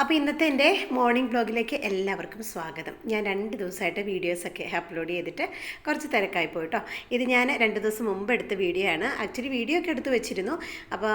അപ്പോൾ ഇന്നത്തെ എന്റെ മോർണിംഗ് ബ്ലോഗിലേക്ക് എല്ലാവർക്കും സ്വാഗതം. ഞാൻ രണ്ട് ദിവസമായിട്ട് വീഡിയോസൊക്കെ അപ്ലോഡ് ചെയ്തിട്ട് കുറച്ച് തിരക്കായി പോയിട്ടോ ഇത് ഞാൻ രണ്ട് ദിവസം മുമ്പ് എടുത്ത വീഡിയോ ആണ്. ആക്ച്വലി വീഡിയോ ഒക്കെ എടുത്ത് വെച്ചിരുന്നു. അപ്പോൾ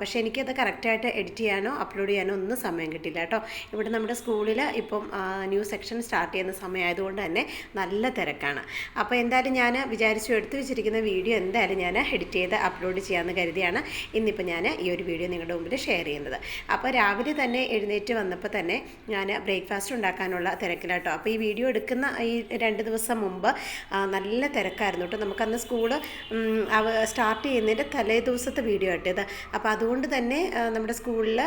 പക്ഷേ എനിക്കത് കറക്റ്റായിട്ട് എഡിറ്റ് ചെയ്യാനോ അപ്ലോഡ് ചെയ്യാനോ ഒന്നും സമയം കിട്ടില്ല കേട്ടോ ഇവിടെ നമ്മുടെ സ്കൂളിൽ ഇപ്പം ന്യൂ സെക്ഷൻ സ്റ്റാർട്ട് ചെയ്യുന്ന സമയമായതുകൊണ്ട് തന്നെ നല്ല തിരക്കാണ്. അപ്പോൾ എന്തായാലും ഞാൻ വിചാരിച്ചു എടുത്തു വെച്ചിരിക്കുന്ന വീഡിയോ എന്തായാലും ഞാൻ എഡിറ്റ് ചെയ്ത് അപ്ലോഡ് ചെയ്യാമെന്ന് കരുതിയാണ് ഇന്നിപ്പോൾ ഞാൻ ഈ ഒരു വീഡിയോ നിങ്ങളുടെ മുമ്പിൽ ഷെയർ ചെയ്യുന്നത്. അപ്പോൾ രാവിലെ തന്നെ എഴുന്നേറ്റ് വന്നപ്പോൾ തന്നെ ഞാൻ ബ്രേക്ക്ഫാസ്റ്റ് ഉണ്ടാക്കാനുള്ള തിരക്കിലാട്ടോ. അപ്പോൾ ഈ വീഡിയോ എടുക്കുന്ന ഈ രണ്ട് ദിവസം മുമ്പ് നല്ല തിരക്കായിരുന്നു കേട്ടോ. നമുക്കന്ന് സ്കൂൾ സ്റ്റാർട്ട് ചെയ്യുന്നതിന്റെ തലേ ദിവസത്തെ വീഡിയോ ആട്ടിയത് അപ്പോൾ അതുകൊണ്ട് തന്നെ നമ്മുടെ സ്കൂളിൽ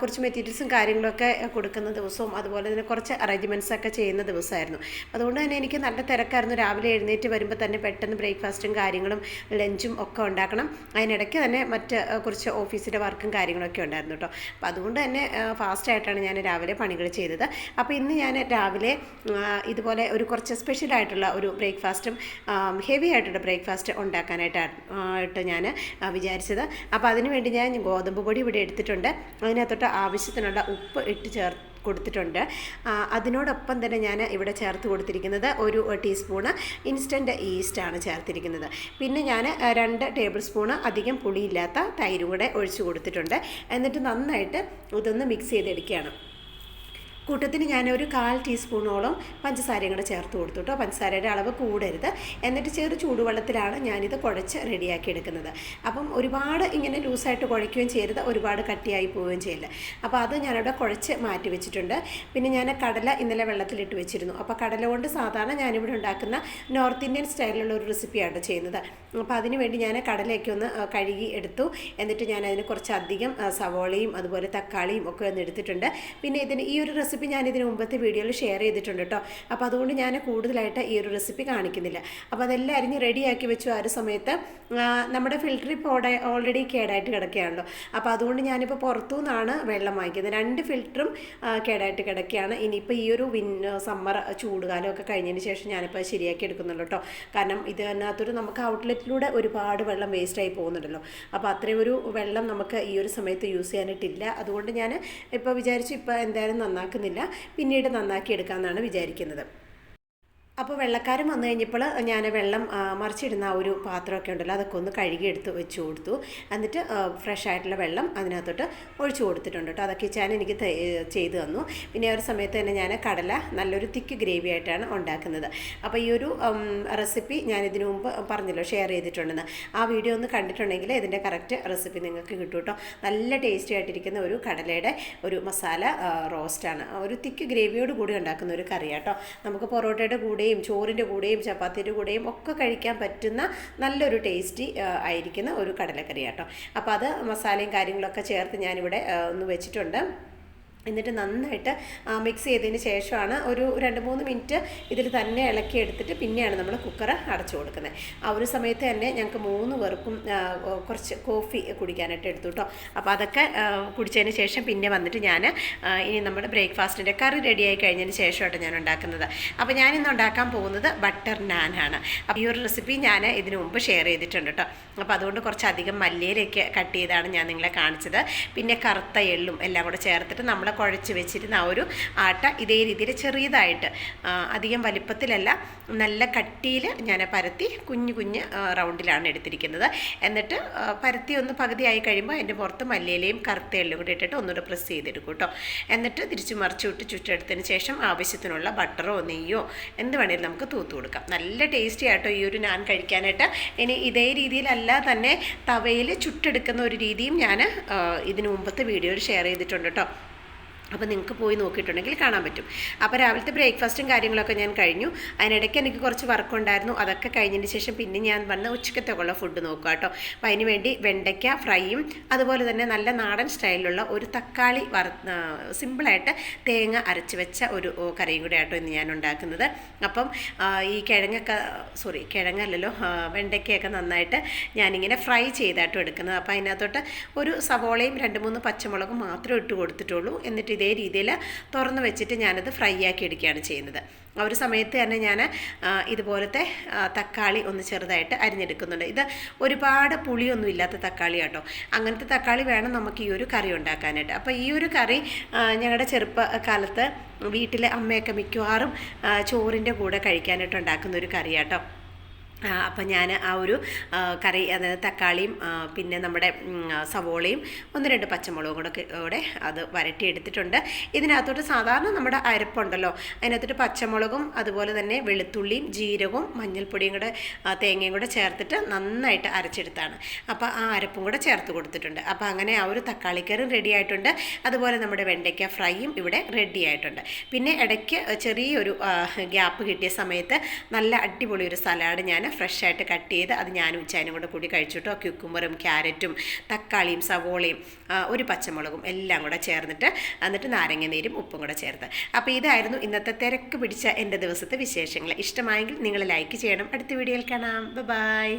കുറച്ച് മെറ്റീരിയൽസും കാര്യങ്ങളൊക്കെ കൊടുക്കുന്ന ദിവസവും അതുപോലെ തന്നെ കുറച്ച് അറേഞ്ച്മെന്റ്സ് ഒക്കെ ചെയ്യുന്ന ദിവസമായിരുന്നു. അതുകൊണ്ട് തന്നെ എനിക്ക് നല്ല തിരക്കായിരുന്നു. രാവിലെ എഴുന്നേറ്റ് വരുമ്പോൾ തന്നെ പെട്ടെന്ന് ബ്രേക്ക്ഫാസ്റ്റും കാര്യങ്ങളും ലഞ്ചും ഒക്കെ ഉണ്ടാക്കണം. അതിനിടയ്ക്ക് തന്നെ മറ്റ് കുറച്ച് ഓഫീസിന്റെ വർക്കും കാര്യങ്ങളൊക്കെ ഉണ്ടായിരുന്നു കേട്ടോ. അപ്പോൾ അതുകൊണ്ട് തന്നെ ഫാസ്റ്റ് ആയിട്ടാണ് ഞാൻ രാവിലെ പണികൾ ചെയ്തത്. അപ്പോൾ ഇന്ന് ഞാൻ രാവിലെ ഇതുപോലെ ഒരു കുറച്ച് സ്പെഷ്യൽ ആയിട്ടുള്ള ഒരു ബ്രേക്ക്ഫാസ്റ്റും ഹെവി ആയിട്ടുള്ള ബ്രേക്ക്ഫാസ്റ്റ് ഉണ്ടാക്കാനായിട്ടായിട്ട് ഞാൻ വിചാരിച്ചത്. അപ്പോൾ അതിനുവേണ്ടി ഞാൻ ഗോതമ്പ് പൊടി ഇവിടെ എടുത്തിട്ടുണ്ട്. അതിനകത്തോട്ട് ആവശ്യത്തിനുള്ള ഉപ്പ് ഇട്ട് ചേർ കൊടുത്തിട്ടുണ്ട്. അതിനോടൊപ്പം തന്നെ ഞാൻ ഇവിടെ ചേർത്ത് കൊടുത്തിരിക്കുന്നത് ഒരു ടീസ്പൂണ് ഇൻസ്റ്റന്റ് ഈസ്റ്റാണ് ചേർത്തിരിക്കുന്നത്. പിന്നെ ഞാൻ രണ്ട് ടേബിൾ സ്പൂണ് അധികം പുളിയില്ലാത്ത തൈരും കൂടെ ഒഴിച്ച് കൊടുത്തിട്ടുണ്ട്. എന്നിട്ട് നന്നായിട്ട് ഇതൊന്ന് മിക്സ് ചെയ്തെടുക്കുകയാണ്. കൂട്ടത്തിന് ഞാൻ ഒരു കാൽ ടീസ്പൂണോളം പഞ്ചസാരയും കൂടെ ചേർത്ത് കൊടുത്തു കേട്ടോ പഞ്ചസാരയുടെ അളവ് കൂടരുത്. എന്നിട്ട് ചെറു ചൂടുവെള്ളത്തിലാണ് ഞാനിത് കുഴച്ച് റെഡിയാക്കി എടുക്കുന്നത്. അപ്പം ഒരുപാട് ഇങ്ങനെ ലൂസായിട്ട് കുഴയ്ക്കുകയും ചെയ്യരുത്. ഒരുപാട് കട്ടിയായി പോവുകയും ചെയ്യില്ല. അപ്പോൾ അത് ഞാനിവിടെ കുഴച്ച് മാറ്റി വെച്ചിട്ടുണ്ട്. പിന്നെ ഞാൻ കടല ഇന്നലെ വെള്ളത്തിലിട്ട് വെച്ചിരുന്നു. അപ്പോൾ കടല കൊണ്ട് സാധാരണ ഞാനിവിടെ ഉണ്ടാക്കുന്ന നോർത്ത് ഇന്ത്യൻ സ്റ്റൈലിലുള്ള ഒരു റെസിപ്പിയാണ് ചെയ്യുന്നത്. അപ്പോൾ അതിന് വേണ്ടി ഞാൻ കടലയൊക്കെ ഒന്ന് കഴുകി എടുത്തു. എന്നിട്ട് ഞാൻ അതിന് കുറച്ചധികം സവോളയും അതുപോലെ തക്കാളിയും ഒക്കെ ഒന്ന് എടുത്തിട്ടുണ്ട്. പിന്നെ ഇതിന് ഈ ഒരു റെസിപ്പി ഞാൻ ഇതിന് മുമ്പത്തെ വീഡിയോയിൽ ഷെയർ ചെയ്തിട്ടുണ്ട് കേട്ടോ അപ്പോൾ അതുകൊണ്ട് ഞാൻ കൂടുതലായിട്ട് ഈ ഒരു റെസിപ്പി കാണിക്കുന്നില്ല. അപ്പോൾ അതെല്ലാം അരിഞ്ഞ് റെഡിയാക്കി വെച്ചു ആ ഒരു സമയത്ത് നമ്മുടെ ഫിൽറ്റർ ഇപ്പോൾ ഓൾറെഡി കേടായിട്ട് കിടക്കുകയാണല്ലോ. അപ്പോൾ അതുകൊണ്ട് ഞാനിപ്പോൾ പുറത്തു നിന്നാണ് വെള്ളം വാങ്ങിക്കുന്നത്. രണ്ട് ഫിൽറ്ററും കേടായിട്ട് കിടക്കുകയാണ്. ഇനിയിപ്പോൾ ഈ ഒരു വിൻ സമ്മർ ചൂടുകാലമൊക്കെ കഴിഞ്ഞതിന് ശേഷം ഞാനിപ്പോൾ ശരിയാക്കി എടുക്കുന്നുള്ളൂ കേട്ടോ കാരണം ഇതിനകത്തൊരു നമുക്ക് ഔട്ട്ലെറ്റിലൂടെ ഒരുപാട് വെള്ളം വേസ്റ്റായി പോകുന്നുണ്ടല്ലോ. അപ്പോൾ അത്രയും ഒരു വെള്ളം നമുക്ക് ഈ ഒരു സമയത്ത് യൂസ് ചെയ്യാനായിട്ടില്ല. അതുകൊണ്ട് ഞാൻ ഇപ്പോൾ വിചാരിച്ചു ഇപ്പോൾ എന്തായാലും നന്നാക്കുന്നില്ല. പിന്നീട് നന്നാക്കി എടുക്കാമെന്നാണ് വിചാരിക്കുന്നത്. അപ്പോൾ വെള്ളക്കാരൻ വന്നു കഴിഞ്ഞപ്പോൾ ഞാൻ വെള്ളം മറിച്ചിടുന്ന ആ ഒരു പാത്രമൊക്കെ ഉണ്ടല്ലോ അതൊക്കെ ഒന്ന് കഴുകിയെടുത്ത് വെച്ച് കൊടുത്തു. എന്നിട്ട് ഫ്രഷ് ആയിട്ടുള്ള വെള്ളം അതിനകത്തോട്ട് ഒഴിച്ചു കൊടുത്തിട്ടുണ്ട് കേട്ടോ. അതൊക്കെ ഞാൻ എനിക്ക് ചെയ്തു തന്നു. പിന്നെ ഒരു സമയത്ത് തന്നെ ഞാൻ കടല നല്ലൊരു തിക്ക് ഗ്രേവി ആയിട്ടാണ് ഉണ്ടാക്കുന്നത്. അപ്പോൾ ഈ ഒരു റെസിപ്പി ഞാൻ ഇതിനു മുമ്പ് പറഞ്ഞല്ലോ ഷെയർ ചെയ്തിട്ടുണ്ടെന്ന്. ആ വീഡിയോ ഒന്ന് കണ്ടിട്ടുണ്ടെങ്കിൽ ഇതിന്റെ കറക്റ്റ് റെസിപ്പി നിങ്ങൾക്ക് കിട്ടും കേട്ടോ. നല്ല ടേസ്റ്റി ആയിട്ടിരിക്കുന്ന ഒരു കടലയുടെ ഒരു മസാല റോസ്റ്റാണ്. ഒരു തിക്ക് ഗ്രേവിയോട് കൂടി ഉണ്ടാക്കുന്ന ഒരു കറിയാട്ടോ. നമുക്ക് പൊറോട്ടയുടെ കൂടെയും ചോറിന്റെ കൂടെയും ചപ്പാത്തിന്റെ കൂടെയും ഒക്കെ കഴിക്കാൻ പറ്റുന്ന നല്ലൊരു ടേസ്റ്റി ആയിരിക്കുന്ന ഒരു കടലക്കറിയാട്ടോ അപ്പോൾ അത് മസാലയും കാര്യങ്ങളൊക്കെ ചേർത്ത് ഞാനിവിടെ ഒന്ന് വെച്ചിട്ടുണ്ട്. എന്നിട്ട് നന്നായിട്ട് മിക്സ് ചെയ്തതിന് ശേഷമാണ് ഒരു രണ്ട് മൂന്ന് മിനിറ്റ് ഇതിൽ തന്നെ ഇളക്കി എടുത്തിട്ട് പിന്നെയാണ് നമ്മൾ കുക്കർ അടച്ചു കൊടുക്കുന്നത്. ആ ഒരു സമയത്ത് തന്നെ ഞങ്ങൾക്ക് മൂന്ന് പേർക്കും കുറച്ച് കോഫി കുടിക്കാനായിട്ട് എടുത്തു കേട്ടോ. അപ്പോൾ അതൊക്കെ കുടിച്ചതിന് ശേഷം പിന്നെ വന്നിട്ട് ഞാൻ ഇനി നമ്മുടെ ബ്രേക്ക്ഫാസ്റ്റിന്റെ കറി റെഡിയായി കഴിഞ്ഞതിന് ശേഷമായിട്ട് ഞാൻ ഉണ്ടാക്കുന്നത്. അപ്പോൾ ഞാനിന്ന് ഉണ്ടാക്കാൻ പോകുന്നത് ബട്ടർ നാനാണ് അപ്പോൾ ഈ ഒരു റെസിപ്പി ഞാൻ ഇതിനു മുമ്പ് ഷെയർ ചെയ്തിട്ടുണ്ട് കേട്ടോ. അപ്പോൾ അതുകൊണ്ട് കുറച്ചധികം മല്ലിയിലേക്ക് കട്ട് ചെയ്താണ് ഞാൻ നിങ്ങളെ കാണിച്ചത്. പിന്നെ കറുത്ത എള്ളും എല്ലാം കൂടെ ചേർത്തിട്ട് നമ്മൾ കുഴച്ച് വെച്ചിരുന്ന ആ ഒരു ആട്ട ഇതേ രീതിയിൽ ചെറിയതായിട്ട് അധികം വലിപ്പത്തിലല്ല നല്ല കട്ടിയിൽ ഞാൻ പരത്തി കുഞ്ഞു കുഞ്ഞ് റൗണ്ടിലാണ് എടുത്തിരിക്കുന്നത്. എന്നിട്ട് പരത്തി ഒന്ന് പകുതിയായി കഴിയുമ്പോൾ അതിന്റെ പുറത്ത് മല്ലിയിലയും കറുത്തയിലും കൂടി ഇട്ടിട്ട് ഒന്നുകൂടെ പ്രസ് ചെയ്തെടുക്കും കേട്ടോ എന്നിട്ട് തിരിച്ചു മറിച്ച് വിട്ട് ചുറ്റെടുത്തതിന് ശേഷം ആവശ്യത്തിനുള്ള ബട്ടറോ നെയ്യോ എന്ത് വേണേലും നമുക്ക് തൂത്ത് കൊടുക്കാം. നല്ല ടേസ്റ്റി ആട്ടോ ഈ ഒരു നാൻ കഴിക്കാനായിട്ട്. ഇനി ഇതേ രീതിയിലല്ല തന്നെ തവയിൽ ചുട്ടെടുക്കുന്ന ഒരു രീതിയും ഞാൻ ഇതിനു മുമ്പത്തെ വീഡിയോയിൽ ഷെയർ ചെയ്തിട്ടുണ്ട് കേട്ടോ അപ്പോൾ നിങ്ങൾക്ക് പോയി നോക്കിയിട്ടുണ്ടെങ്കിൽ കാണാൻ പറ്റും. അപ്പോൾ രാവിലത്തെ ബ്രേക്ക്ഫാസ്റ്റും കാര്യങ്ങളൊക്കെ ഞാൻ കഴിഞ്ഞു. അതിനിടയ്ക്ക് എനിക്ക് കുറച്ച് വർക്ക് ഉണ്ടായിരുന്നു. അതൊക്കെ കഴിഞ്ഞതിന് ശേഷം പിന്നെ ഞാൻ വന്ന് ഉച്ചക്കത്തേക്കുള്ള ഫുഡ് നോക്കുക കേട്ടോ. അപ്പോൾ അതിന് വേണ്ടി വെണ്ടയ്ക്ക ഫ്രൈയും അതുപോലെ തന്നെ നല്ല നാടൻ സ്റ്റൈലിലുള്ള ഒരു തക്കാളി വറ സിമ്പിളായിട്ട് തേങ്ങ അരച്ച് വെച്ച ഒരു കറിയും കൂടെ ആട്ടോ ഇന്ന് ഞാൻ ഉണ്ടാക്കുന്നത്. അപ്പം ഈ കിഴങ്ങൊക്കെ സോറി കിഴങ്ങല്ലല്ലോ വെണ്ടയ്ക്കയൊക്കെ നന്നായിട്ട് ഞാനിങ്ങനെ ഫ്രൈ ചെയ്തായിട്ടും എടുക്കുന്നത്. അപ്പോൾ അതിനകത്തോട്ട് ഒരു സവോളയും രണ്ട് മൂന്ന് പച്ചമുളകും മാത്രമേ ഇട്ട് കൊടുത്തിട്ടുള്ളൂ. എന്നിട്ട് ഇതേ രീതിയിൽ തുറന്ന് വെച്ചിട്ട് ഞാനത് ഫ്രൈ ആക്കി എടുക്കുകയാണ് ചെയ്യുന്നത്. ആ ഒരു സമയത്ത് തന്നെ ഞാൻ ഇതുപോലത്തെ തക്കാളി ഒന്ന് ചെറുതായിട്ട് അരിഞ്ഞെടുക്കുന്നുണ്ട്. ഇത് ഒരുപാട് പുളിയൊന്നും ഇല്ലാത്ത തക്കാളി കേട്ടോ അങ്ങനത്തെ തക്കാളി വേണം നമുക്ക് ഈ ഒരു കറി ഉണ്ടാക്കാനായിട്ട്. അപ്പോൾ ഈ ഒരു കറി ഞങ്ങളുടെ ചെറുപ്പകാലത്ത് വീട്ടിലെ അമ്മയൊക്കെ മിക്കവാറും ചോറിന്റെ കൂടെ കഴിക്കാനായിട്ട് ഉണ്ടാക്കുന്ന ഒരു കറിയാട്ടോ. അപ്പം ഞാൻ ആ ഒരു കറി അതായത് തക്കാളിയും പിന്നെ നമ്മുടെ സവോളയും ഒന്ന് രണ്ട് പച്ചമുളകും കൂടെ കൂടെ അത് വരട്ടി എടുത്തിട്ടുണ്ട്. ഇതിനകത്തോട്ട് സാധാരണ നമ്മുടെ അരപ്പുണ്ടല്ലോ അതിനകത്തോട്ട് പച്ചമുളകും അതുപോലെ തന്നെ വെളുത്തുള്ളിയും ജീരകവും മഞ്ഞൾപ്പൊടിയും കൂടെ തേങ്ങയും കൂടെ ചേർത്തിട്ട് നന്നായിട്ട് അരച്ചെടുത്താണ്. അപ്പോൾ ആ അരപ്പും കൂടെ ചേർത്ത് കൊടുത്തിട്ടുണ്ട്. അപ്പോൾ അങ്ങനെ ആ ഒരു തക്കാളിക്കറും റെഡി ആയിട്ടുണ്ട്. അതുപോലെ നമ്മുടെ വെണ്ടയ്ക്ക ഫ്രൈയും ഇവിടെ റെഡി ആയിട്ടുണ്ട്. പിന്നെ ഇടയ്ക്ക് ചെറിയൊരു ഗ്യാപ്പ് കിട്ടിയ സമയത്ത് നല്ല അടിപൊളി ഒരു സലാഡ് ഞാൻ ഫ്രഷ് ആയിട്ട് കട്ട് ചെയ്ത് അത് ഞാൻ ഉച്ചാനും കൂടെ കൂടി കഴിച്ചിട്ടോ ക്യൂക്കുമ്പറും ക്യാരറ്റും തക്കാളിയും സവോളയും ഒരു പച്ചമുളകും എല്ലാം കൂടെ ചേർന്നിട്ട് എന്നിട്ട് നാരങ്ങ നീരും ഉപ്പും കൂടെ ചേർത്ത്. അപ്പോൾ ഇതായിരുന്നു ഇന്നത്തെ തിരക്ക് പിടിച്ച എന്റെ ദിവസത്തെ വിശേഷങ്ങൾ. ഇഷ്ടമായെങ്കിൽ നിങ്ങൾ ലൈക്ക് ചെയ്യണം. അടുത്ത വീഡിയോയിൽ കാണാം. ബൈ